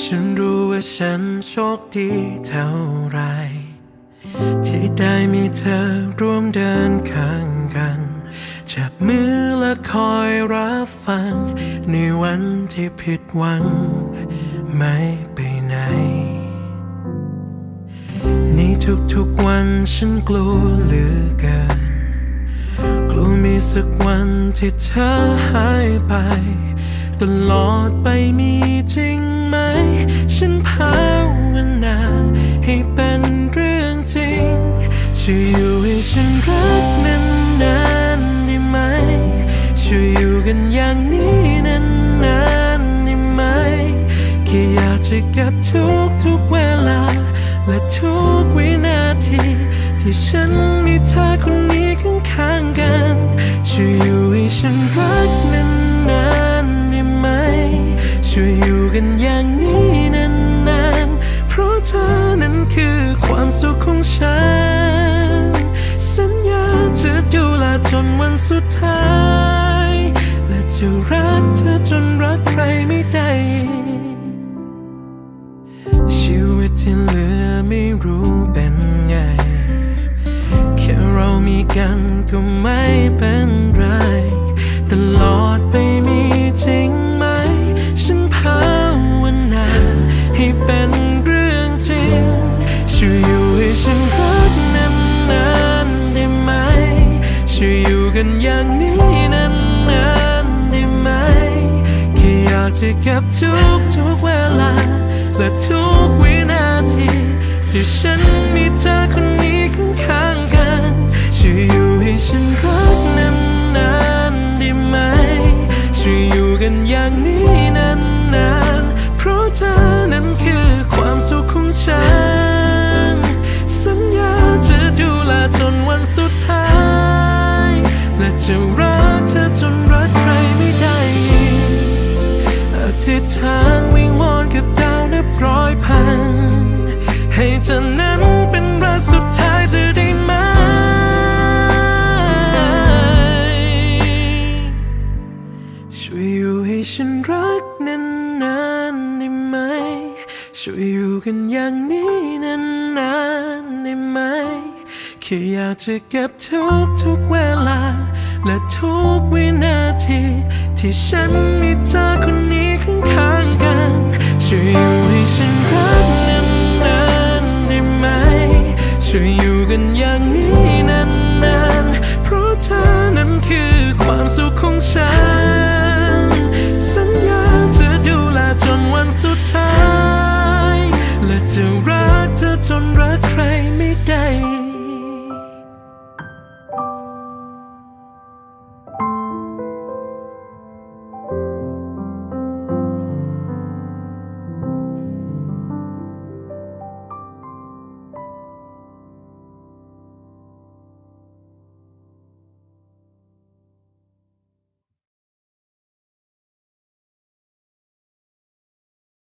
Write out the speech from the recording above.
ฉันรู้ว่าฉันโชคดีเท่าไร ที่ได้มีเธอร่วมเดินข้างกัน จับมือและคอยรับฟัง ในวันที่ผิดหวัง ไม่ไปไหน ในทุกๆันฉันกลัวเหลือเกิน กลัวมีสักวันที่เธอหายไป ตลอดไปมีจริงไหม ฉันภาวนาให้เป็นเรื่องจริงช่วยอยู่ให้ฉันรักนานๆได้ไหมช่วยอยู่กันอย่างนี้นานๆได้ไหมแค่อยากจะเก็บทุกทุกๆเวลา และทุกวินาที ที่ฉันมีเธอคนนี้ข้างๆกันช่วยอยู่ให้ฉันรักนานๆได้ไหม ช่วยอยู่กันอย่างนี้นานๆ เพราะเธอนั้นคือความสุขของฉัน สัญญาจะดูแลจนวันสุดท้าย และจะรักเธอจน กันก็ไม่เป็นไร ตลอดไปมีจริงไหม ฉันภาวนาให้เป็นเรื่องจริง ช่วยอยู่ให้ฉันรักนานๆได้ไหม ช่วยอยู่กันอย่างนี้นานๆได้ไหม แค่อยากจะเก็บทุกทุกๆเวลา และทุกวินาทีที่ฉัน และจะรักเธอจนรักใครไม่ได้อีกอธิษฐานวิงวอนกับดาวนับร้อยพัน ให้เธอนั้นเป็นรักสุดท้ายจะได้ไหม ช่วยอยู่ให้ฉันรักนานๆได้ไหม ช่วยอยู่กันอย่างนี้นานๆได้ไหม แค่อยากจะเก็บทุกทุกๆเวลา และทุกวินาที ที่ฉันมีเธอคนนี้ข้างๆกันช่วยอยู่ให้ฉันรักนานๆได้ไหมช่วยอยู่กันอย่างนี้นานๆเพราะเธอนั้นคือความสุขของฉัน สัญญาจะดูแลจนวันสุดท้าย และจะรักเธอจนรักใครไม่ได้